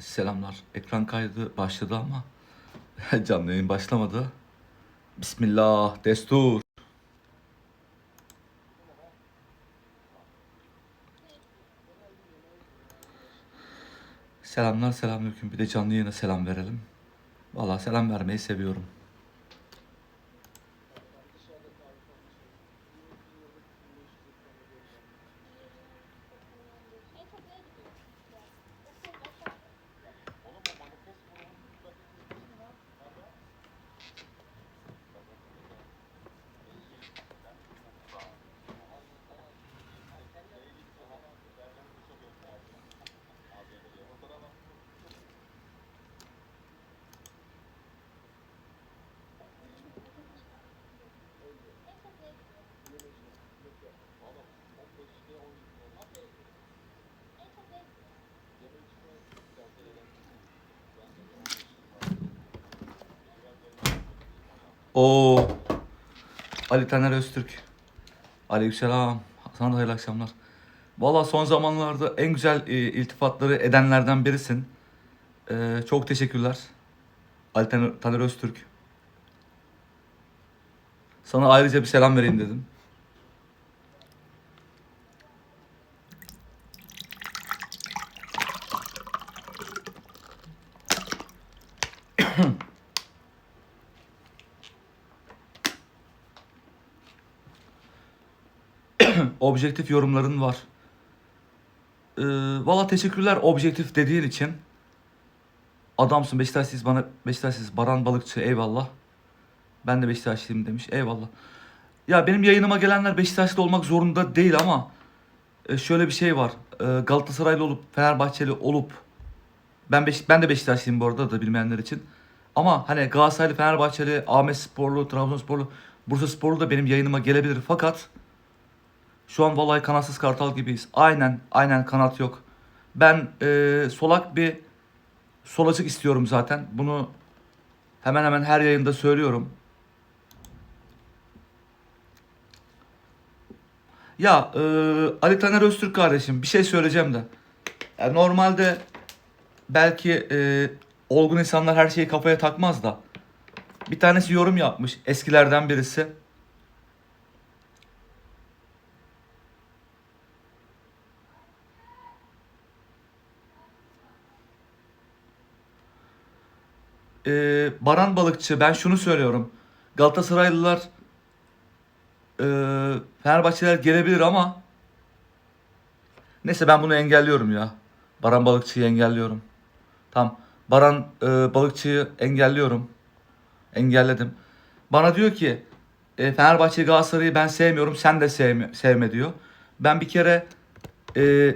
Selamlar. Ekran kaydı başladı ama canlı yayın başlamadı. Bismillah, destur. Selamlar, selamünaleyküm. Bir de canlı yayına selam verelim. Vallahi selam vermeyi seviyorum. Oo. Ali Taner Öztürk. Aleykümselam. Sana da hayırlı akşamlar. Valla son zamanlarda en güzel e, iltifatları edenlerden birisin. E, çok teşekkürler. Ali Taner, Taner Öztürk. Sana ayrıca bir selam vereyim dedim. objektif yorumların var. Ee, Valla teşekkürler objektif dediğin için. Adamsın Beşiktaşlıyız bana Beşiktaşlıyız Baran Balıkçı eyvallah. Ben de Beşiktaşlıyım demiş eyvallah. Ya benim yayınıma gelenler Beşiktaşlı olmak zorunda değil ama e, şöyle bir şey var. E, Galatasaraylı olup Fenerbahçeli olup ben Beş, ben de Beşiktaşlıyım bu arada da bilmeyenler için. Ama hani Galatasaraylı, Fenerbahçeli, Ahmet Sporlu, Trabzonsporlu, Bursa Sporlu da benim yayınıma gelebilir. Fakat şu an vallahi kanatsız kartal gibiyiz. Aynen, aynen kanat yok. Ben e, solak bir solacık istiyorum zaten. Bunu hemen hemen her yayında söylüyorum. Ya e, Ali Taner Öztürk kardeşim bir şey söyleyeceğim de. Ya normalde belki e, olgun insanlar her şeyi kafaya takmaz da. Bir tanesi yorum yapmış eskilerden birisi. E, Baran Balıkçı ben şunu söylüyorum. Galatasaraylılar e, Fenerbahçeliler gelebilir ama neyse ben bunu engelliyorum ya. Baran Balıkçı'yı engelliyorum. Tamam. Baran e, Balıkçı'yı engelliyorum. Engelledim. Bana diyor ki e, Fenerbahçe Galatasaray'ı ben sevmiyorum sen de sevme, sevme diyor. Ben bir kere e,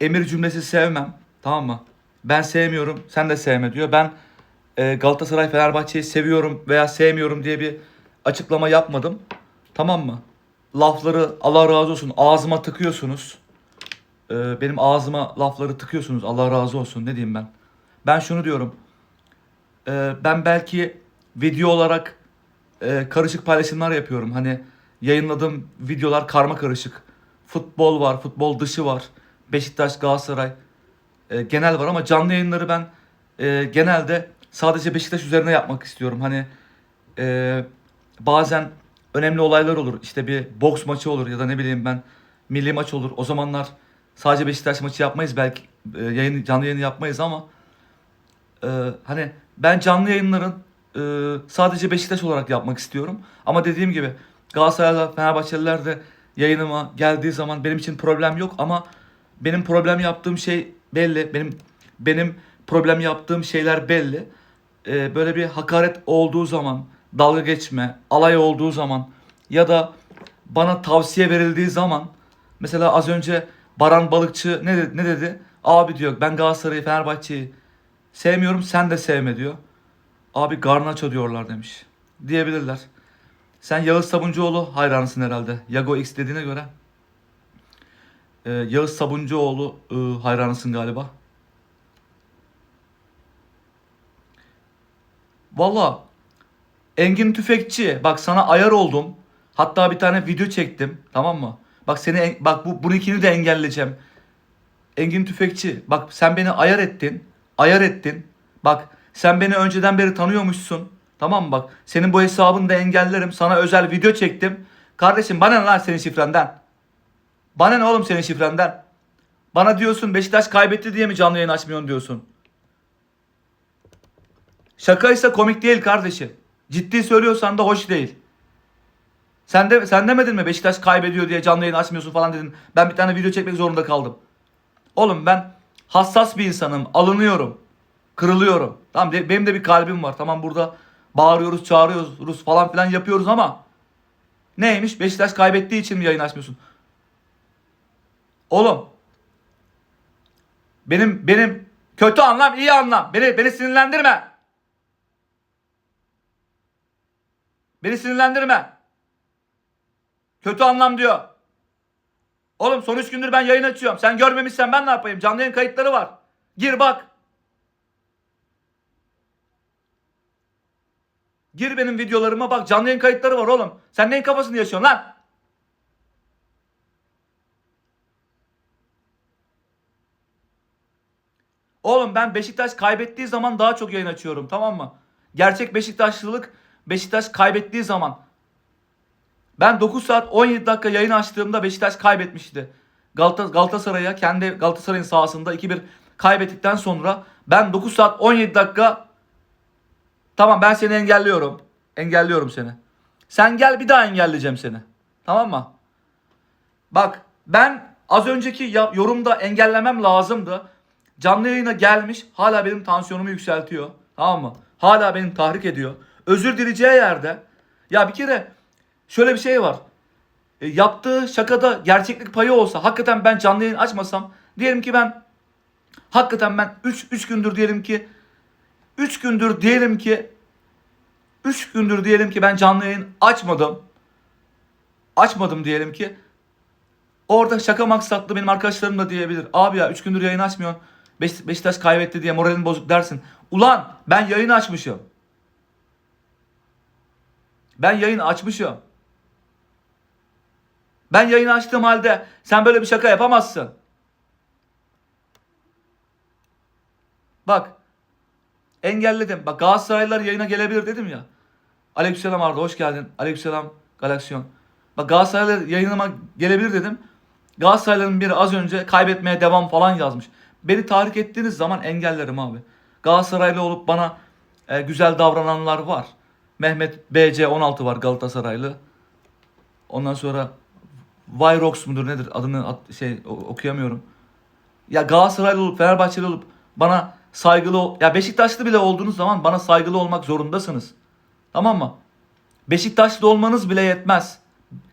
emir cümlesi sevmem. Tamam mı? Ben sevmiyorum, sen de sevme diyor. Ben e, Galatasaray Fenerbahçe'yi seviyorum veya sevmiyorum diye bir açıklama yapmadım. Tamam mı? Lafları Allah razı olsun ağzıma tıkıyorsunuz. E, benim ağzıma lafları tıkıyorsunuz. Allah razı olsun. Ne diyeyim ben? Ben şunu diyorum. E, ben belki video olarak e, karışık paylaşımlar yapıyorum. Hani yayınladığım videolar karma karışık. Futbol var, futbol dışı var. Beşiktaş, Galatasaray e, genel var ama canlı yayınları ben e, genelde sadece Beşiktaş üzerine yapmak istiyorum. Hani e, bazen önemli olaylar olur. İşte bir boks maçı olur ya da ne bileyim ben milli maç olur. O zamanlar sadece Beşiktaş maçı yapmayız belki e, yayın canlı yayını yapmayız ama e, hani ben canlı yayınların e, sadece Beşiktaş olarak yapmak istiyorum. Ama dediğim gibi Galatasaray'la Fenerbahçeliler de yayınıma geldiği zaman benim için problem yok ama benim problem yaptığım şey belli. Benim benim problem yaptığım şeyler belli. Ee, böyle bir hakaret olduğu zaman, dalga geçme, alay olduğu zaman ya da bana tavsiye verildiği zaman mesela az önce Baran Balıkçı ne dedi? Ne dedi? Abi diyor ben Galatasaray'ı, Fenerbahçe'yi sevmiyorum sen de sevme diyor. Abi Garnaço diyorlar demiş. Diyebilirler. Sen Yağız Sabuncuoğlu hayranısın herhalde. Yago X dediğine göre. Ee, Yağız Sabuncuoğlu e, hayranısın galiba. Valla Engin Tüfekçi bak sana ayar oldum. Hatta bir tane video çektim tamam mı? Bak seni en- bak bu bunu ikini de engelleyeceğim. Engin Tüfekçi. Bak sen beni ayar ettin. Ayar ettin. Bak sen beni önceden beri tanıyormuşsun. Tamam mı bak? Senin bu hesabını da engellerim. Sana özel video çektim. Kardeşim bana ne lan senin şifrenden? Bana ne oğlum senin şifrenden? Bana diyorsun Beşiktaş kaybetti diye mi canlı yayın açmıyorsun diyorsun. Şakaysa komik değil kardeşim. Ciddi söylüyorsan da hoş değil. Sen de sen demedin mi Beşiktaş kaybediyor diye canlı yayın açmıyorsun falan dedin. Ben bir tane video çekmek zorunda kaldım. Oğlum ben hassas bir insanım. Alınıyorum. Kırılıyorum. Tamam benim de bir kalbim var. Tamam burada bağırıyoruz, çağırıyoruz falan filan yapıyoruz ama neymiş? Beşiktaş kaybettiği için mi yayın açmıyorsun? Oğlum benim benim kötü anlam iyi anlam. Beni beni sinirlendirme. Beni sinirlendirme. Kötü anlam diyor. Oğlum son 3 gündür ben yayın açıyorum. Sen görmemişsen ben ne yapayım? Canlı yayın kayıtları var. Gir bak. Gir benim videolarıma bak. Canlı yayın kayıtları var oğlum. Sen neyin kafasını yaşıyorsun lan? Oğlum ben Beşiktaş kaybettiği zaman daha çok yayın açıyorum tamam mı? Gerçek Beşiktaşlılık Beşiktaş kaybettiği zaman. Ben 9 saat 17 dakika yayın açtığımda Beşiktaş kaybetmişti. Galata, Galatasaray'a kendi Galatasaray'ın sahasında 2-1 kaybettikten sonra ben 9 saat 17 dakika tamam ben seni engelliyorum. Engelliyorum seni. Sen gel bir daha engelleyeceğim seni. Tamam mı? Bak ben az önceki yorumda engellemem lazımdı. Canlı yayına gelmiş hala benim tansiyonumu yükseltiyor. Tamam mı? Hala beni tahrik ediyor. Özür dileyeceği yerde. Ya bir kere şöyle bir şey var. E, yaptığı şakada gerçeklik payı olsa hakikaten ben canlı yayın açmasam diyelim ki ben hakikaten ben 3 3 gündür diyelim ki 3 gündür diyelim ki 3 gündür diyelim ki ben canlı yayın açmadım. Açmadım diyelim ki. Orada şaka maksatlı benim arkadaşlarım da diyebilir. Abi ya 3 gündür yayın açmıyorsun. Beş- Beşiktaş kaybetti diye moralin bozuk dersin. Ulan ben yayın açmışım. Ben yayın açmışım. Ben yayın açtığım halde sen böyle bir şaka yapamazsın. Bak. Engelledim. Bak Galatasaraylılar yayına gelebilir dedim ya. Aleykümselam Arda hoş geldin. Aleykümselam Galaksiyon. Bak Galatasaraylılar yayınıma gelebilir dedim. Galatasaraylıların biri az önce kaybetmeye devam falan yazmış. Beni tahrik ettiğiniz zaman engellerim abi. Galatasaraylı olup bana e, güzel davrananlar var. Mehmet BC 16 var Galatasaraylı. Ondan sonra Vyrox mudur nedir adını at- şey okuyamıyorum. Ya Galatasaraylı olup Fenerbahçeli olup bana saygılı ya Beşiktaşlı bile olduğunuz zaman bana saygılı olmak zorundasınız. Tamam mı? Beşiktaşlı olmanız bile yetmez.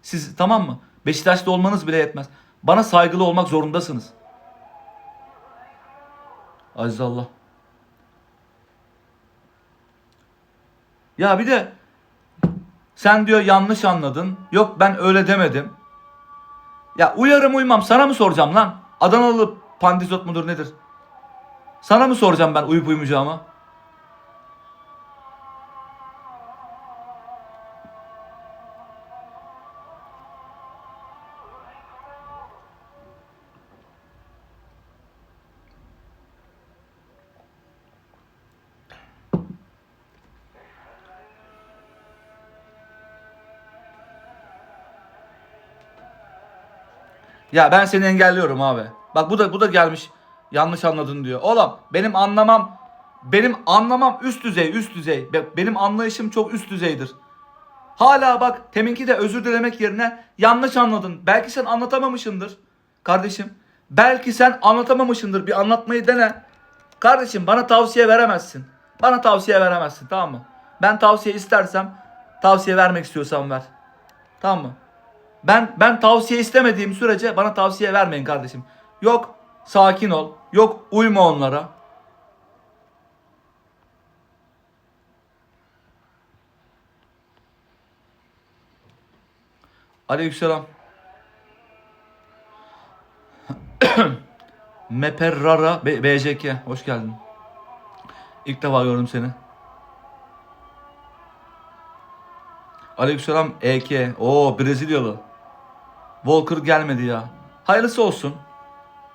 Siz tamam mı? Beşiktaşlı olmanız bile yetmez. Bana saygılı olmak zorundasınız. Aziz Allah. Ya bir de sen diyor yanlış anladın. Yok ben öyle demedim. Ya uyarım uymam sana mı soracağım lan? Adanalı pandizot mudur nedir? Sana mı soracağım ben uyup uymayacağımı? Ya ben seni engelliyorum abi. Bak bu da bu da gelmiş yanlış anladın diyor. Oğlum benim anlamam benim anlamam üst düzey üst düzey. Be- Benim anlayışım çok üst düzeydir. Hala bak teminki de özür dilemek yerine yanlış anladın. Belki sen anlatamamışsındır kardeşim. Belki sen anlatamamışsındır. Bir anlatmayı dene. Kardeşim bana tavsiye veremezsin. Bana tavsiye veremezsin tamam mı? Ben tavsiye istersem tavsiye vermek istiyorsam ver. Tamam mı? Ben ben tavsiye istemediğim sürece bana tavsiye vermeyin kardeşim. Yok sakin ol. Yok uyma onlara. Aleykümselam. Meperrara B- BJK hoş geldin. İlk defa gördüm seni. Aleykümselam EK. Oo Brezilyalı. Walker gelmedi ya. Hayırlısı olsun.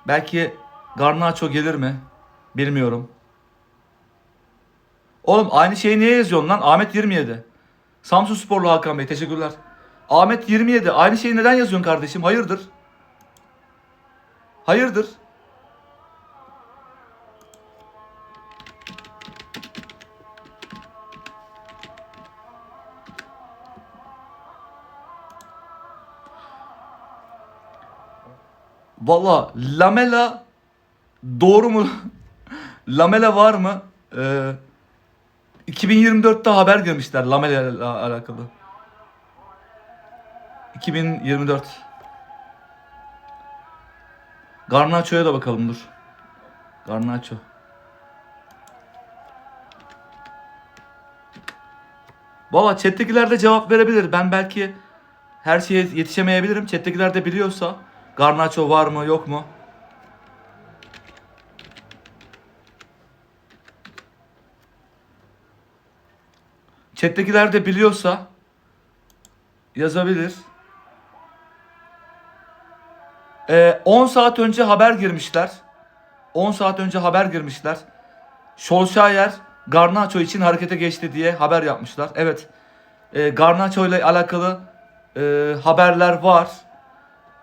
Belki Garnaço gelir mi? Bilmiyorum. Oğlum aynı şeyi niye yazıyorsun lan? Ahmet 27. Samsun Sporlu Hakan Bey teşekkürler. Ahmet 27. Aynı şeyi neden yazıyorsun kardeşim? Hayırdır? Hayırdır? Valla Lamela doğru mu? Lamela var mı? Ee, 2024'te haber görmüşler Lamela ile alakalı. 2024. Garnacho'ya da bakalım dur. Garnacho. Valla chat'tekiler de cevap verebilir. Ben belki her şeye yetişemeyebilirim. Chat'tekiler de biliyorsa Garnacho var mı yok mu? Chat'tekiler de biliyorsa yazabilir. Ee, 10 saat önce haber girmişler. 10 saat önce haber girmişler. Solskjaer Garnacho için harekete geçti diye haber yapmışlar. Evet. E, Garnacho ile alakalı e, haberler var.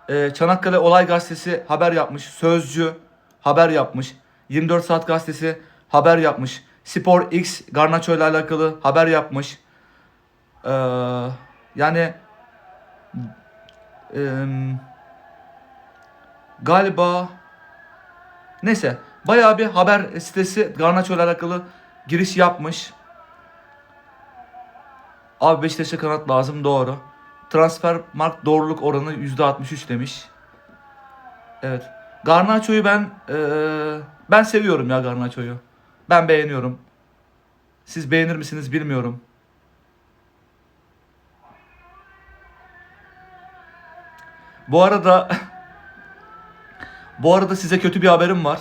E, Çanakkale Olay Gazetesi haber yapmış. Sözcü haber yapmış. 24 Saat Gazetesi haber yapmış. Spor X Garnacho ile alakalı haber yapmış. Ee, yani em, galiba neyse bayağı bir haber sitesi Garnacho ile alakalı giriş yapmış. Abi Beşiktaş'a kanat lazım doğru. Transfer mark doğruluk oranı %63 demiş. Evet. Garnacho'yu ben eee, ben seviyorum ya Garnacho'yu. Ben beğeniyorum. Siz beğenir misiniz bilmiyorum. Bu arada bu arada size kötü bir haberim var.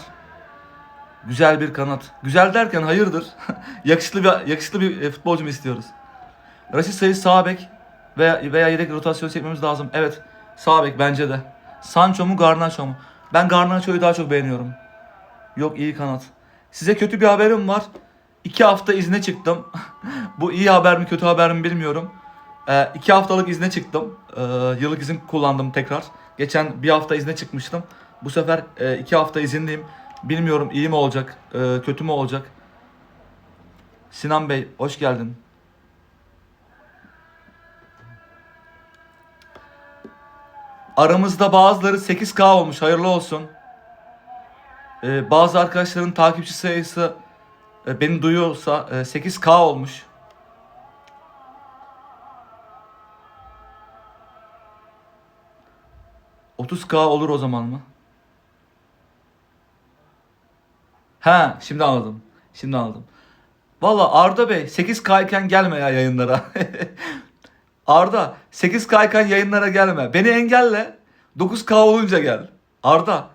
Güzel bir kanat. Güzel derken hayırdır? yakışıklı bir yakışıklı bir e, futbolcu mu istiyoruz? Raşit Sayı sağ bek veya veya yedek rotasyon çekmemiz lazım. Evet. Sağ bek bence de. Sancho mu Garnacho mu? Ben Garnacho'yu daha çok beğeniyorum. Yok iyi kanat. Size kötü bir haberim var. İki hafta izne çıktım. Bu iyi haber mi kötü haber mi bilmiyorum. Ee, iki haftalık izne çıktım. Ee, yıllık izin kullandım tekrar. Geçen bir hafta izne çıkmıştım. Bu sefer e, iki hafta izinliyim. Bilmiyorum iyi mi olacak, e, kötü mü olacak. Sinan Bey hoş geldin. Aramızda bazıları 8K olmuş. Hayırlı olsun. Ee, bazı arkadaşların takipçi sayısı e, beni duyuyorsa e, 8K olmuş. ...30K olur o zaman mı? Ha, şimdi anladım. Şimdi anladım. Valla Arda Bey 8K iken gelme ya yayınlara. Arda 8K iken yayınlara gelme. Beni engelle. 9K olunca gel. Arda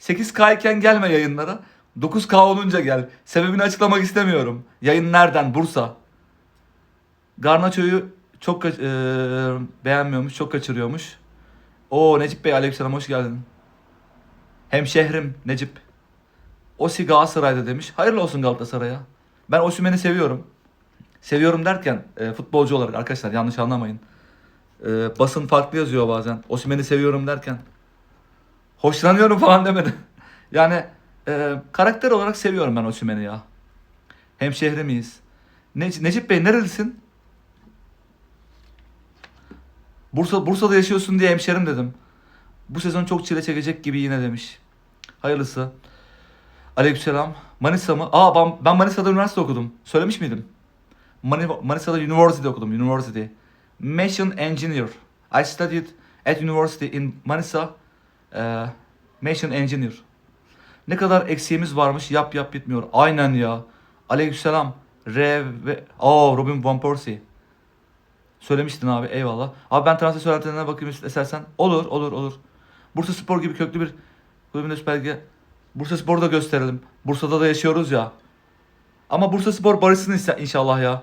8K iken gelme yayınlara. 9K olunca gel. Sebebini açıklamak istemiyorum. Yayın nereden? Bursa. Garnaço'yu çok eee, beğenmiyormuş, çok kaçırıyormuş. Oo Necip Bey aleykümselam hoş geldin. Hemşehrim Necip. Osi Galatasaray'da demiş. Hayırlı olsun Galatasaray'a. Ben Osimhen'i seviyorum. Seviyorum derken e, futbolcu olarak arkadaşlar yanlış anlamayın. E, basın farklı yazıyor bazen. Osimhen'i seviyorum derken. Hoşlanıyorum falan demedim. yani e, karakter olarak seviyorum ben Osimhen'i ya. Hemşehri miyiz? Ne, Necip Bey nerelisin? Bursa Bursa'da yaşıyorsun diye hemşerim dedim. Bu sezon çok çile çekecek gibi yine demiş. Hayırlısı. Aleykümselam. Manisa mı? Aa ben, ben Manisa'da üniversite okudum. Söylemiş miydim? Mani- Manisa'da university okudum. University. Machine Engineer. I studied at university in Manisa. Uh, Machine Engineer. Ne kadar eksiğimiz varmış yap yap bitmiyor. Aynen ya. Aleykümselam. R ve... Aa Robin Van Persie. Söylemiştin abi eyvallah. Abi ben transfer söylentilerine bakayım istersen. Olur olur olur. Bursa Spor gibi köklü bir kulübün üst belge. Bursa Spor'u da gösterelim. Bursa'da da yaşıyoruz ya. Ama Bursa Spor barışsın inşa- inşallah ya.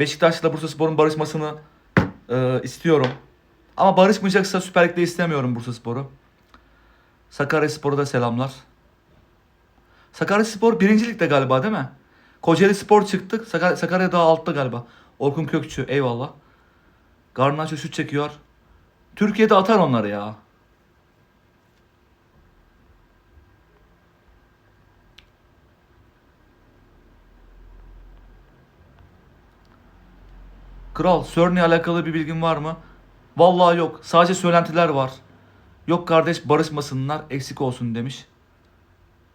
Beşiktaş'la Bursa Spor'un barışmasını e, istiyorum. Ama barışmayacaksa Süper Lig'de istemiyorum Bursa Spor'u. Sakarya Spor'a da selamlar. Sakarya Spor birinci ligde galiba değil mi? Kocaeli Spor çıktık. Sakar Sakarya daha altta galiba. Orkun Kökçü eyvallah. Garnaço şut çekiyor. Türkiye'de atar onları ya. Kral, CERN'le alakalı bir bilgin var mı? Vallahi yok. Sadece söylentiler var. Yok kardeş barışmasınlar, eksik olsun demiş.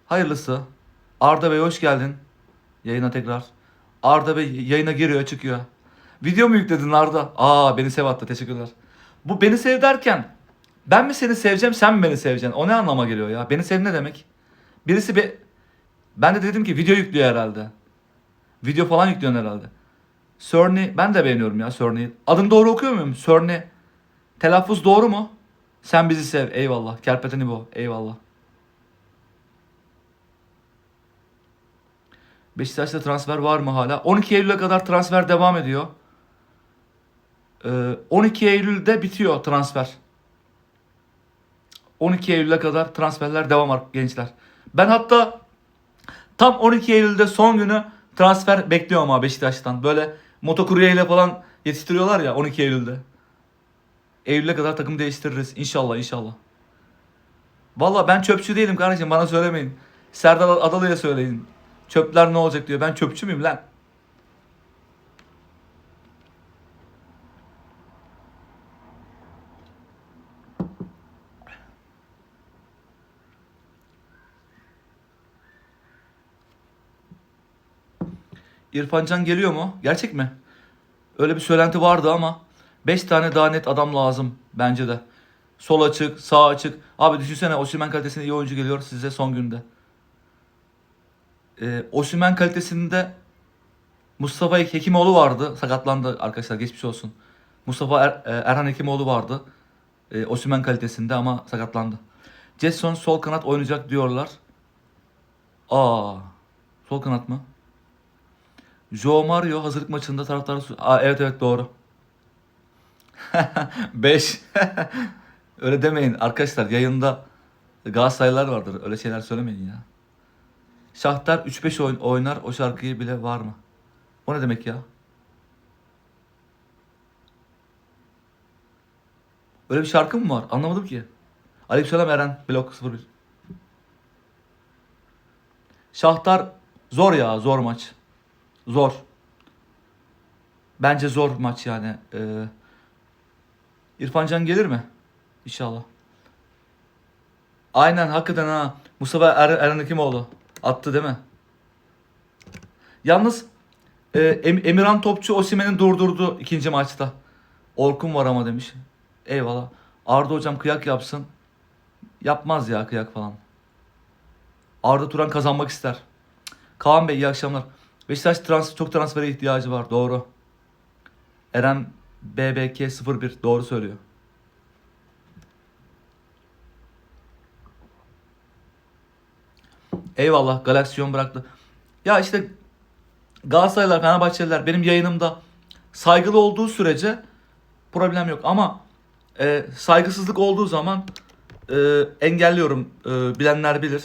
Hayırlısı. Arda Bey hoş geldin. Yayına tekrar. Arda Bey yayına giriyor çıkıyor. Video mu yükledin Arda? Aa beni sev attı teşekkürler. Bu beni sev derken ben mi seni seveceğim sen mi beni seveceksin? O ne anlama geliyor ya? Beni sev ne demek? Birisi be... Ben de dedim ki video yüklüyor herhalde. Video falan yüklüyorsun herhalde. Cerny ben de beğeniyorum ya Cerny'yi. Adını doğru okuyor muyum? Cerny. Telaffuz doğru mu? Sen bizi sev. Eyvallah. Kerpeten bu. Eyvallah. Beşiktaş'ta transfer var mı hala? 12 Eylül'e kadar transfer devam ediyor. Ee, 12 Eylül'de bitiyor transfer. 12 Eylül'e kadar transferler devam ar- gençler. Ben hatta tam 12 Eylül'de son günü transfer bekliyorum ama Beşiktaş'tan. Böyle motokuryeyle falan yetiştiriyorlar ya 12 Eylül'de. Eylül'e kadar takım değiştiririz. İnşallah inşallah. Valla ben çöpçü değilim kardeşim bana söylemeyin. Serdar Adalı'ya söyleyin. Çöpler ne olacak diyor. Ben çöpçü müyüm lan? İrfan Can geliyor mu? Gerçek mi? Öyle bir söylenti vardı ama 5 tane daha net adam lazım bence de. Sol açık, sağ açık. Abi düşünsene Osimhen kalitesinde iyi oyuncu geliyor size son günde. Ee, Osimhen kalitesinde Mustafa Hekimoğlu vardı. Sakatlandı arkadaşlar geçmiş olsun. Mustafa Er- e, Erhan Hekimoğlu vardı. Ee, Osimhen kalitesinde ama sakatlandı. Jetson sol kanat oynayacak diyorlar. Aa, sol kanat mı? Joe Mario hazırlık maçında taraftarı... Aa, evet evet doğru. 5. Öyle demeyin arkadaşlar yayında Galatasaraylılar vardır. Öyle şeyler söylemeyin ya. Şahtar 3-5 oyn- oynar o şarkıyı bile var mı? O ne demek ya? Öyle bir şarkı mı var? Anlamadım ki. Aleykümselam Eren blok 01. Şahtar zor ya zor maç. Zor. Bence zor maç yani. Ee, İrfan Can gelir mi? İnşallah. Aynen hakikaten ha. Mustafa er Eren Hekimoğlu. Attı değil mi? Yalnız e, Em- Emirhan Topçu Osimhen'i durdurdu ikinci maçta. Orkun var ama demiş. Eyvallah. Arda hocam kıyak yapsın. Yapmaz ya kıyak falan. Arda Turan kazanmak ister. Kaan Bey iyi akşamlar. Beşiktaş trans çok transfere ihtiyacı var. Doğru. Eren BBK 01 doğru söylüyor. Eyvallah Galaksiyon bıraktı. Ya işte Galatasaraylılar, Fenerbahçeliler benim yayınımda saygılı olduğu sürece problem yok ama e, saygısızlık olduğu zaman e, engelliyorum. E, bilenler bilir.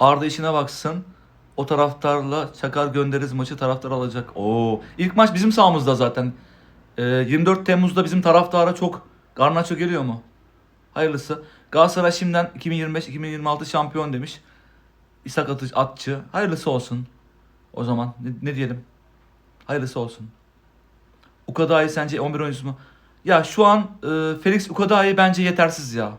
Arda işine baksın. O taraftarla Çakar göndeririz maçı taraftar alacak. Oo. İlk maç bizim sahamızda zaten. E, 24 Temmuz'da bizim taraftara çok Garnaço geliyor mu? Hayırlısı. Galatasaray şimdiden 2025-2026 şampiyon demiş. İshak Atış, Atçı. Hayırlısı olsun. O zaman ne, ne diyelim? Hayırlısı olsun. Ukadai sence 11 oyuncusu mu? Ya şu an e, Felix Ukadai bence yetersiz ya.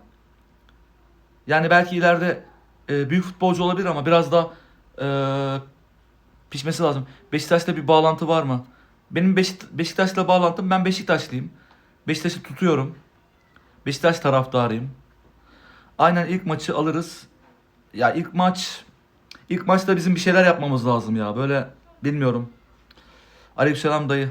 Yani belki ileride e, büyük futbolcu olabilir ama biraz da e, pişmesi lazım. Beşiktaş'ta bir bağlantı var mı? Benim Beşik- Beşiktaş'la bağlantım ben Beşiktaşlıyım. Beşiktaş'ı tutuyorum. Beşiktaş taraftarıyım. Aynen ilk maçı alırız. Ya ilk maç ilk maçta bizim bir şeyler yapmamız lazım ya. Böyle bilmiyorum. Aleykümselam dayı.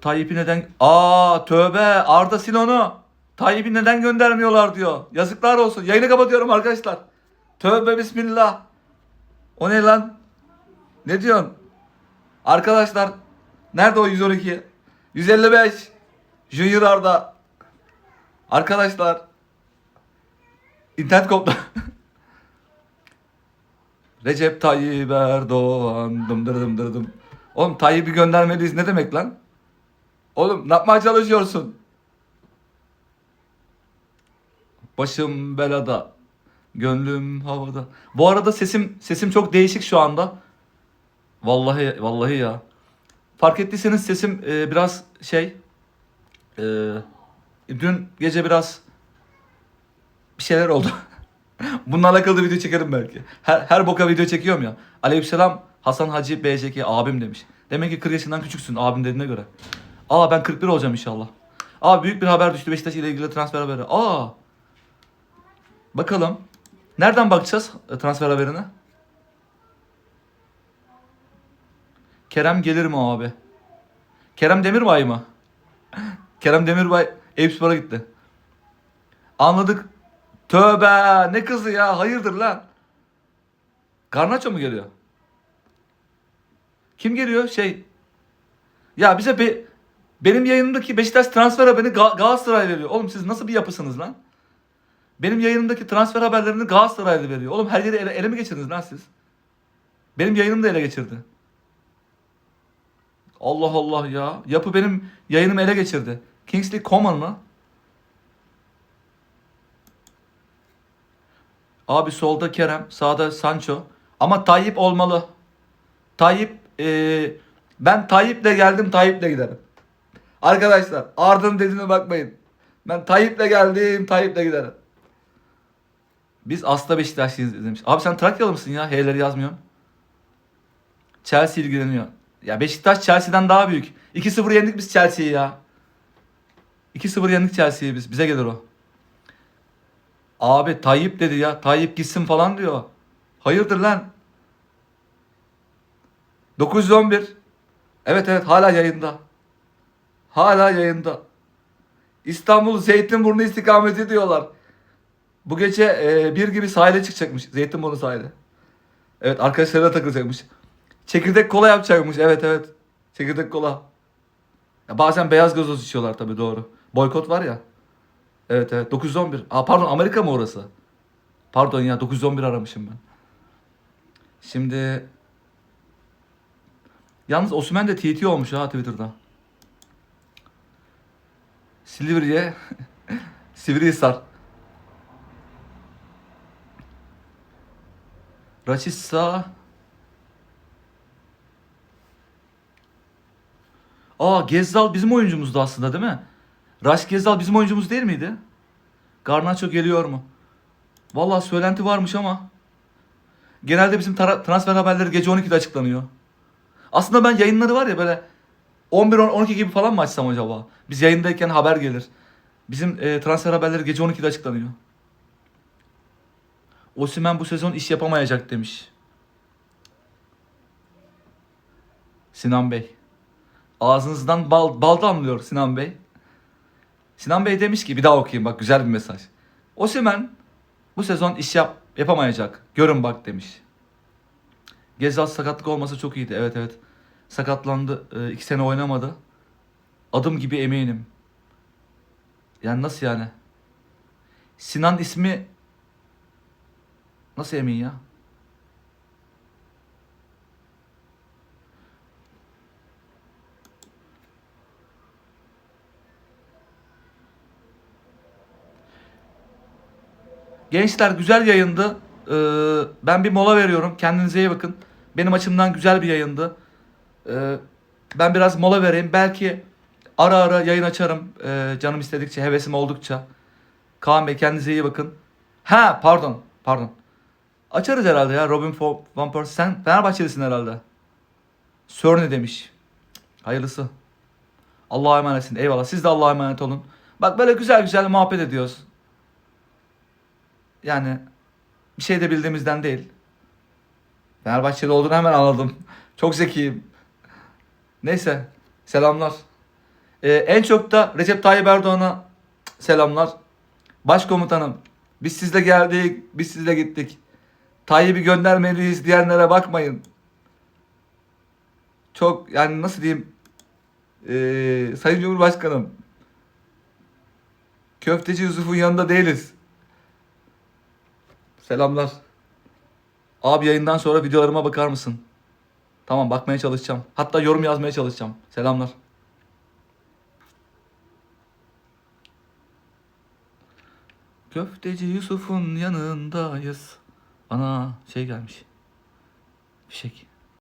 Tayyip'i neden... Aa tövbe Arda Sinon'u. Tayyip'i neden göndermiyorlar diyor. Yazıklar olsun. Yayını kapatıyorum arkadaşlar. Tövbe bismillah. O ne lan? Ne diyorsun? Arkadaşlar nerede o 112? 155. Junior Arda. Arkadaşlar. internet koptu. Recep Tayyip Erdoğan. Dım dır dım dır dım. Oğlum Tayyip'i göndermeliyiz ne demek lan? Oğlum ne yapmaya çalışıyorsun? Başım belada. Gönlüm havada. Bu arada sesim sesim çok değişik şu anda. Vallahi vallahi ya. Fark ettiyseniz sesim e, biraz şey e, dün gece biraz bir şeyler oldu. Bununla alakalı video çekerim belki. Her, her boka video çekiyorum ya. Aleykümselam Hasan Hacı BCK abim demiş. Demek ki 40 yaşından küçüksün abim dediğine göre. Aa ben 41 olacağım inşallah. Aa büyük bir haber düştü Beşiktaş ile ilgili transfer haberi. Aa. Bakalım. Nereden bakacağız e, transfer haberine? Kerem gelir mi abi? Kerem Demirbay mı? Kerem Demirbay Eyüpspor'a gitti. Anladık. Tövbe ne kızı ya hayırdır lan? Garnaço mu geliyor? Kim geliyor? Şey. Ya bize be, benim yayınımdaki Beşiktaş transfer haberini Ga- Galatasaray veriyor. Oğlum siz nasıl bir yapısınız lan? Benim yayınımdaki transfer haberlerini Galatasaraylı veriyor. Oğlum her yeri ele, ele mi geçirdiniz lan siz? Benim yayınımı da ele geçirdi. Allah Allah ya. Yapı benim yayınımı ele geçirdi. Kingsley Coman mı? Abi solda Kerem, sağda Sancho. Ama Tayyip olmalı. Tayyip, eee, ben Tayyip'le geldim, Tayyip'le giderim. Arkadaşlar, Arda'nın dediğine bakmayın. Ben Tayyip'le geldim, Tayyip'le giderim. Biz Asla Beşiktaşlıyız demiş. Abi sen Trakyalı mısın ya? H'leri yazmıyorsun. Chelsea ilgileniyor. Ya Beşiktaş Chelsea'den daha büyük. 2-0 yendik biz Chelsea'yi ya. 2-0 yendik Chelsea'yi biz. Bize gelir o. Abi Tayyip dedi ya. Tayyip gitsin falan diyor. Hayırdır lan? 911. Evet evet hala yayında. Hala yayında. İstanbul Zeytinburnu istikameti diyorlar. Bu gece e, bir gibi sahile çıkacakmış. Zeytinburnu sahile. Evet arkadaşlarına takılacakmış. Çekirdek kola yapacakmış. Evet evet. Çekirdek kola. Ya bazen beyaz gazoz içiyorlar tabii doğru. Boykot var ya. Evet evet 911. Aa pardon Amerika mı orası? Pardon ya 911 aramışım ben. Şimdi Yalnız Osman de TT olmuş ha Twitter'da. Silivri'ye Sivrihisar. Raşitsa Aa Gezzal bizim oyuncumuzdu aslında değil mi? Raş Gezzal bizim oyuncumuz değil miydi? Garnaço geliyor mu? Vallahi söylenti varmış ama genelde bizim transfer haberleri gece 12'de açıklanıyor. Aslında ben yayınları var ya böyle 11-12 gibi falan mı açsam acaba? Biz yayındayken haber gelir. Bizim e, transfer haberleri gece 12'de açıklanıyor. Osimhen bu sezon iş yapamayacak demiş. Sinan Bey. Ağzınızdan bal, bal damlıyor Sinan Bey. Sinan Bey demiş ki bir daha okuyayım bak güzel bir mesaj. Osimhen bu sezon iş yap, yapamayacak. Görün bak demiş. Gezal sakatlık olmasa çok iyiydi. Evet evet. Sakatlandı. Ee, iki sene oynamadı. Adım gibi eminim. Yani nasıl yani? Sinan ismi nasıl emin ya? Gençler güzel yayındı. Ee, ben bir mola veriyorum. Kendinize iyi bakın. Benim açımdan güzel bir yayındı. Ee, ben biraz mola vereyim. Belki ara ara yayın açarım. Ee, canım istedikçe, hevesim oldukça. Kaan Bey kendinize iyi bakın. Ha pardon, pardon. Açarız herhalde ya Robin Van Persie. Sen Fenerbahçelisin herhalde. Sörne demiş. Hayırlısı. Allah'a emanetsin. Eyvallah. Siz de Allah'a emanet olun. Bak böyle güzel güzel muhabbet ediyoruz. Yani bir şey de bildiğimizden değil. Fenerbahçeli olduğunu hemen anladım. Çok zekiyim. Neyse. Selamlar. Ee, en çok da Recep Tayyip Erdoğan'a selamlar. Başkomutanım. Biz sizle geldik. Biz sizle gittik. Tayyip'i göndermeliyiz diyenlere bakmayın. Çok yani nasıl diyeyim. Ee, Sayın Cumhurbaşkanım. Köfteci Yusuf'un yanında değiliz. Selamlar. Abi yayından sonra videolarıma bakar mısın? Tamam bakmaya çalışacağım. Hatta yorum yazmaya çalışacağım. Selamlar. Köfteci Yusuf'un yanındayız. Ana şey gelmiş. Fişek.